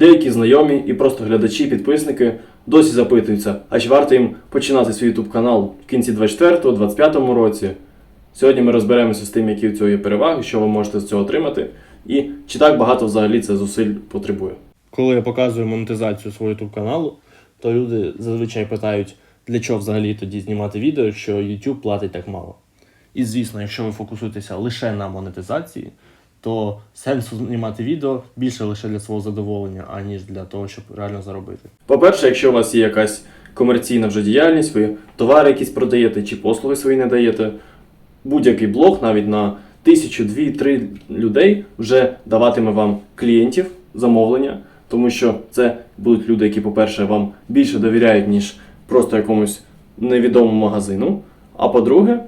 Деякі знайомі і просто глядачі, підписники досі запитуються, а чи варто їм починати свій YouTube канал в кінці 24-25 році. Сьогодні ми розберемося з тим, які в цього є переваги, що ви можете з цього отримати, і чи так багато взагалі це зусиль потребує. Коли я показую монетизацію свого YouTube каналу, то люди зазвичай питають, для чого взагалі тоді знімати відео, якщо YouTube платить так мало. І звісно, якщо ви фокусуєтеся лише на монетизації, то сенсу знімати відео більше лише для свого задоволення, аніж для того, щоб реально заробити. По-перше, якщо у вас є якась комерційна вже діяльність, ви товари якісь продаєте чи послуги свої не даєте, будь-який блог навіть на тисячу, дві, три людей вже даватиме вам клієнтів замовлення, тому що це будуть люди, які, по-перше, вам більше довіряють, ніж просто якомусь невідомому магазину. А по-друге,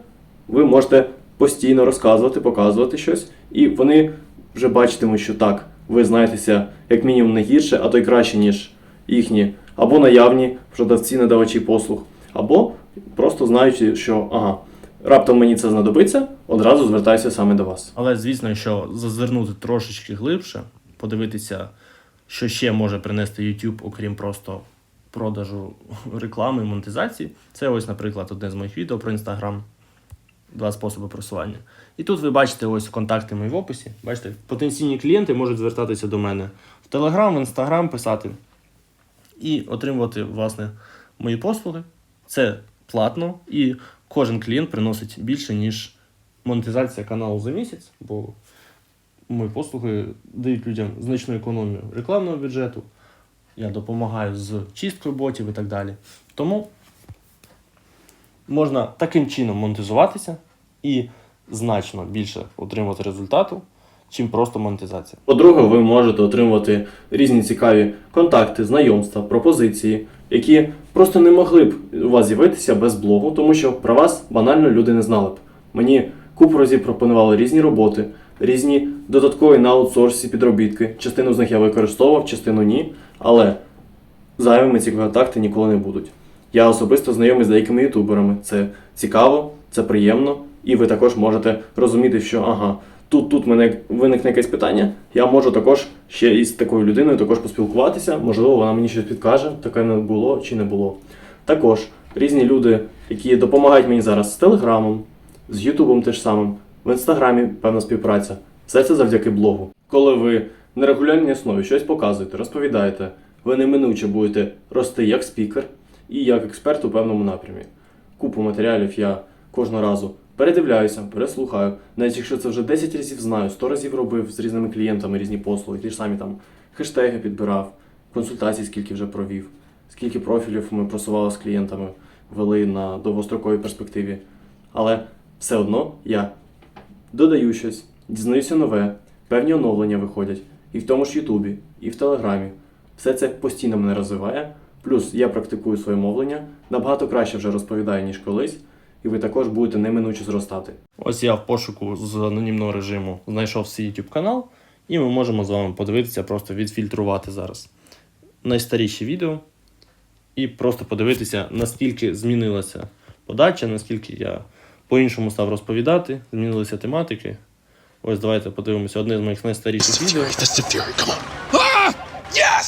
ви можете постійно розказувати, показувати щось, і вони вже бачитимуть, що так, ви знаєтеся як мінімум не гірше, а то й краще, ніж їхні або наявні продавці, надавачі послуг, або просто знаючи, що ага, раптом мені це знадобиться, одразу звертаюся саме до вас. Але звісно, якщо зазирнути трошечки глибше, подивитися, що ще може принести YouTube, окрім просто продажу реклами монетизації, це ось, наприклад, одне з моїх відео про Instagram. Два способи просування. І тут ви бачите ось контакти мої в описі. Бачите, потенційні клієнти можуть звертатися до мене в Telegram, в Instagram писати і отримувати власне мої послуги. Це платно, і кожен клієнт приносить більше, ніж монетизація каналу за місяць, бо мої послуги дають людям значну економію рекламного бюджету. Я допомагаю з чисткою ботів і так далі. Тому можна таким чином монетизуватися і значно більше отримати результату, чим просто монетизація. По-друге, ви можете отримувати різні цікаві контакти, знайомства, пропозиції, які просто не могли б у вас з'явитися без блогу, тому що про вас банально люди не знали б. Мені купу разів пропонували різні роботи, різні додаткові на аутсорсі підробітки. Частину з них я використовував, частину ні. Але зайвими ці контакти ніколи не будуть. Я особисто знайомий з деякими ютуберами. Це цікаво, це приємно, і ви також можете розуміти, що ага, тут тут мене виникне якесь питання. Я можу також ще із такою людиною також поспілкуватися. Можливо, вона мені щось підкаже, таке не було чи не було. Також різні люди, які допомагають мені зараз з Телеграмом, з Ютубом теж самим, в інстаграмі певна співпраця. Все це завдяки блогу. Коли ви на регулярній основі щось показуєте, розповідаєте, ви неминуче будете рости як спікер і як експерт у певному напрямі. Купу матеріалів я кожного разу передивляюся, переслухаю. Навіть якщо це вже 10 разів знаю, 100 разів робив з різними клієнтами різні послуги, ті ж самі там хештеги підбирав, консультацій скільки вже провів, скільки профілів ми просували з клієнтами, вели на довгостроковій перспективі. Але все одно я додаю щось, дізнаюся нове, певні оновлення виходять і в тому ж Ютубі, і в Телеграмі. Все це постійно мене розвиває. Плюс я практикую своє мовлення, набагато краще вже розповідаю, ніж колись, і ви також будете неминуче зростати. Ось я в пошуку з анонімного режиму знайшов свій YouTube канал, і ми можемо з вами подивитися, просто відфільтрувати зараз найстаріші відео і просто подивитися, наскільки змінилася подача, наскільки я по-іншому став розповідати, змінилися тематики. Ось давайте подивимося одне з моїх найстаріших відео.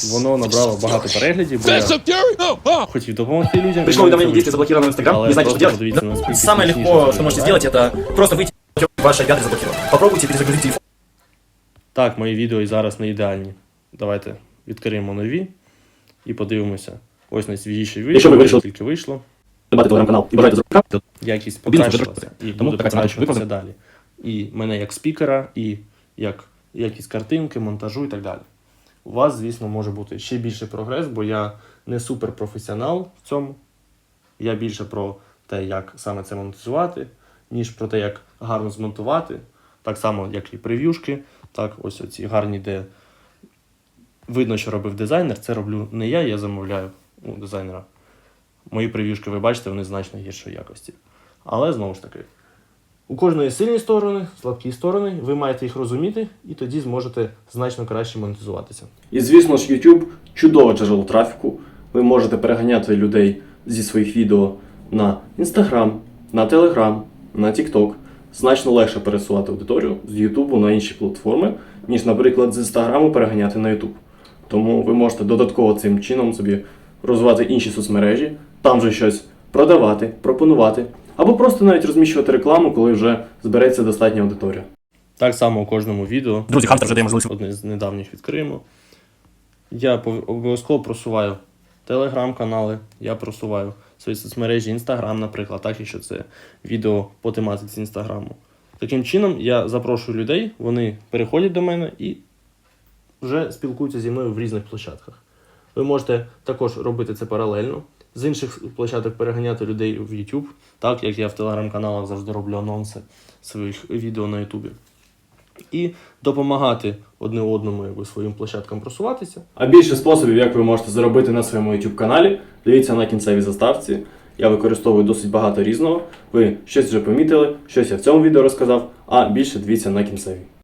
Воно набрало багато переглядів, бо я хотів допомогти людям. Пришло уведомление действия заблокировано в Инстаграм, не знаете, что делать? Самое легко, це что можете сделать, это просто выйти, ваш IP-адрес заблокирован. Попробуйте перезагрузить телефон. Так, мої відео і зараз не ідеальні. Давайте відкриємо нові і подивимося. Ось найсвіжіше відео, Якщо ви вирішили- тільки вийшло. Телеграм-канал і бажаєте зробити, Якість покращилася і Тому буде покращуватися далі. І мене як спікера, і як якість картинки, монтажу і так далі. У вас, звісно, може бути ще більший прогрес, бо я не суперпрофесіонал в цьому. Я більше про те, як саме це монетизувати, ніж про те, як гарно змонтувати. Так само, як і прев'юшки. Так, ось оці гарні, де видно, що робив дизайнер. Це роблю не я, я замовляю у дизайнера. Мої прев'юшки, ви бачите, вони значно гіршої якості. Але знову ж таки, у кожної сильні сторони, слабкі сторони, ви маєте їх розуміти, і тоді зможете значно краще монетизуватися. І звісно ж, YouTube чудове джерело трафіку. Ви можете переганяти людей зі своїх відео на Instagram, на Telegram, на TikTok. Значно легше пересувати аудиторію з YouTube на інші платформи, ніж, наприклад, з Instagram переганяти на YouTube. Тому ви можете додатково цим чином собі розвивати інші соцмережі, там же щось продавати, пропонувати, або просто навіть розміщувати рекламу, коли вже збереться достатня аудиторія. Так само у кожному відео Друзі, Хантер вже дає можливість. одне з недавніх відкриємо. Я обов'язково просуваю телеграм-канали, я просуваю свої соцмережі, інстаграм, наприклад, так, якщо це відео по тематиці інстаграму. Таким чином, я запрошую людей, вони переходять до мене і вже спілкуються зі мною в різних площадках. Ви можете також робити це паралельно, з інших площадок переганяти людей в YouTube, так як я в телеграм-каналах завжди роблю анонси своїх відео на YouTube і допомагати одне одному якби, своїм площадкам просуватися. А більше способів, як ви можете заробити на своєму YouTube каналі, дивіться на кінцевій заставці. Я використовую досить багато різного. Ви щось вже помітили, щось я в цьому відео розказав, а більше дивіться на кінцевій.